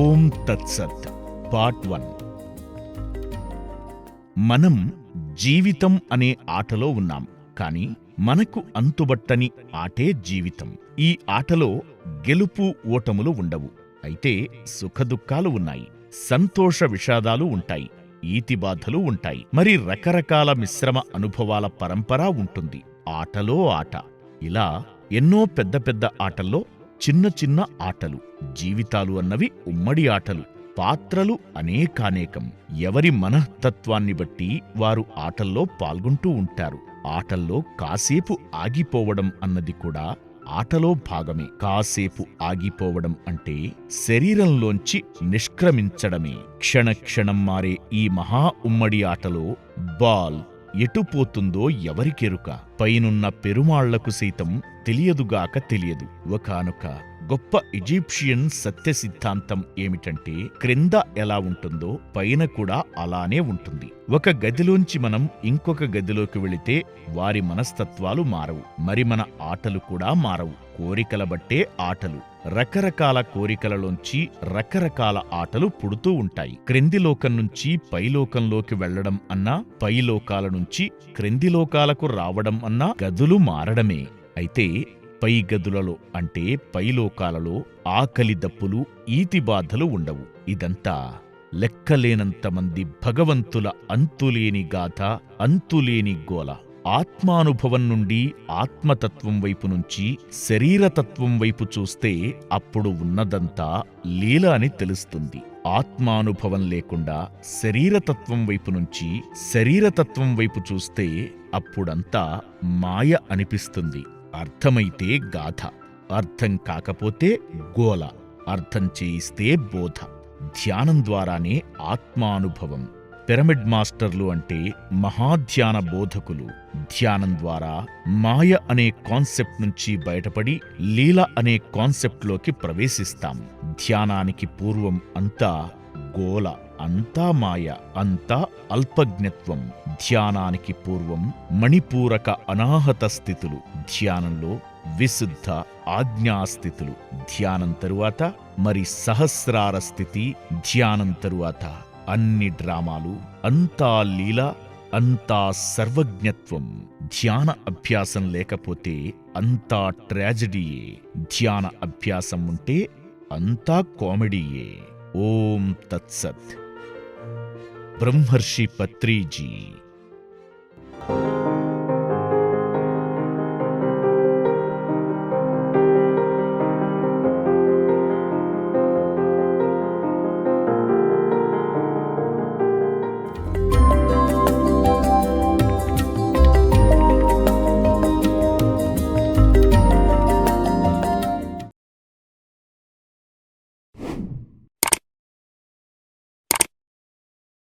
ఓం తత్సత్ part one. మనం జీవితం అనే ఆటలో ఉన్నాం కానీ మనకు అంతుబట్టని ఆటే జీవితం. ఈ ఆటలో గెలుపు ఓటములు ఉండవు. అయితే సుఖదుఖాలు ఉన్నాయి సంతోష విషాదాలు ఉంటాయి ఈతిబాధలు ఉంటాయి. మరి రకరకాల మిశ్రమ అనుభవాల పరంపర ఉంటుంది. ఆటలో ఆట. ఇలా ఎన్నో పెద్ద పెద్ద ఆటల్లో చిన్న చిన్న ఆటలు జీవితాలు అన్నవి ఉమ్మడి ఆటలు పాత్రలు అనేకానేకం. ఎవరి మనస్తత్వాన్ని బట్టి వారు ఆటల్లో పాల్గొంటూ ఉంటారు. ఆటల్లో కాసేపు ఆగిపోవడం అన్నది కూడా ఆటలో భాగమే. కాసేపు ఆగిపోవడం అంటే శరీరంలోంచి నిష్క్రమించడమే. క్షణక్షణం మారే ఈ మహా ఉమ్మడి ఆటలో బాల్ ఎటు పోతుందో ఎవరికెరుక? పైనున్న పెరుమాళ్ళకు సైతం తెలియదుగాక తెలియదు. ఒకానొక గొప్ప ఈజిప్షియన్ సత్య సిద్ధాంతం ఏమిటంటే క్రింద ఎలా ఉంటుందో పైన కూడా అలానే ఉంటుంది. ఒక గదిలోంచి మనం ఇంకొక గదిలోకి వెళితే వారి మనస్తత్వాలు మారవు. మరి మన ఆటలు కూడా మారవు. కోరికల బట్టే ఆటలు. రకరకాల కోరికలలోంచి రకరకాల ఆటలు పుడుతూ ఉంటాయి. క్రింది లోకం నుంచి పైలోకంలోకి వెళ్ళడం అన్నా పైలోకాల నుంచి క్రింది లోకాలకు రావడం అన్నా గదులు మారడమే. అయితే పై గదులలో అంటే పైలోకాలలో ఆకలి దప్పులు ఈతిబాధలు ఉండవు. ఇదంతా లెక్కలేనంతమంది భగవంతుల అంతులేని గాథ అంతులేని గోల ఆత్మానుభవం నుండి ఆత్మతత్వం వైపు నుంచి శరీరతత్వం వైపు చూస్తే అప్పుడు ఉన్నదంతా లీల అని తెలుస్తుంది. ఆత్మానుభవం లేకుండా శరీరతత్వం వైపు నుంచి శరీరతత్వం వైపు చూస్తే అప్పుడంతా మాయ అనిపిస్తుంది. అర్థమైతే గాథ అర్థం కాకపోతే గోల అర్థం చేయిస్తే బోధ. ధ్యానం ద్వారానే ఆత్మానుభవం. పిరమిడ్ మాస్టర్లు అంటే మహాధ్యాన బోధకులు. ధ్యానం ద్వారా మాయ అనే కాన్సెప్ట్ నుంచి బయటపడి లీల అనే కాన్సెప్ట్లోకి ప్రవేశిస్తాం. ధ్యానానికి పూర్వం అంతా గోల అంతా మాయ అంతా అల్పజ్ఞత్వం. ధ్యానానికి పూర్వం మణిపూరక అనాహత స్థితులు ధ్యానంలో విశుద్ధ ఆజ్ఞాస్థితులు ధ్యానం తరువాత మరి సహస్రార స్థితి ధ్యానం తరువాత అన్ని డ్రామాలు అంతా లీల అంతా సర్వజ్ఞత్వం ధ్యాన అభ్యాసం లేకపోతే అంతా ట్రాజడీయే ధ్యాన అభ్యాసం ఉంటే అంతా కామెడీయే. ఓం తత్సత్. బ్రహ్మర్షి పత్రీజీ.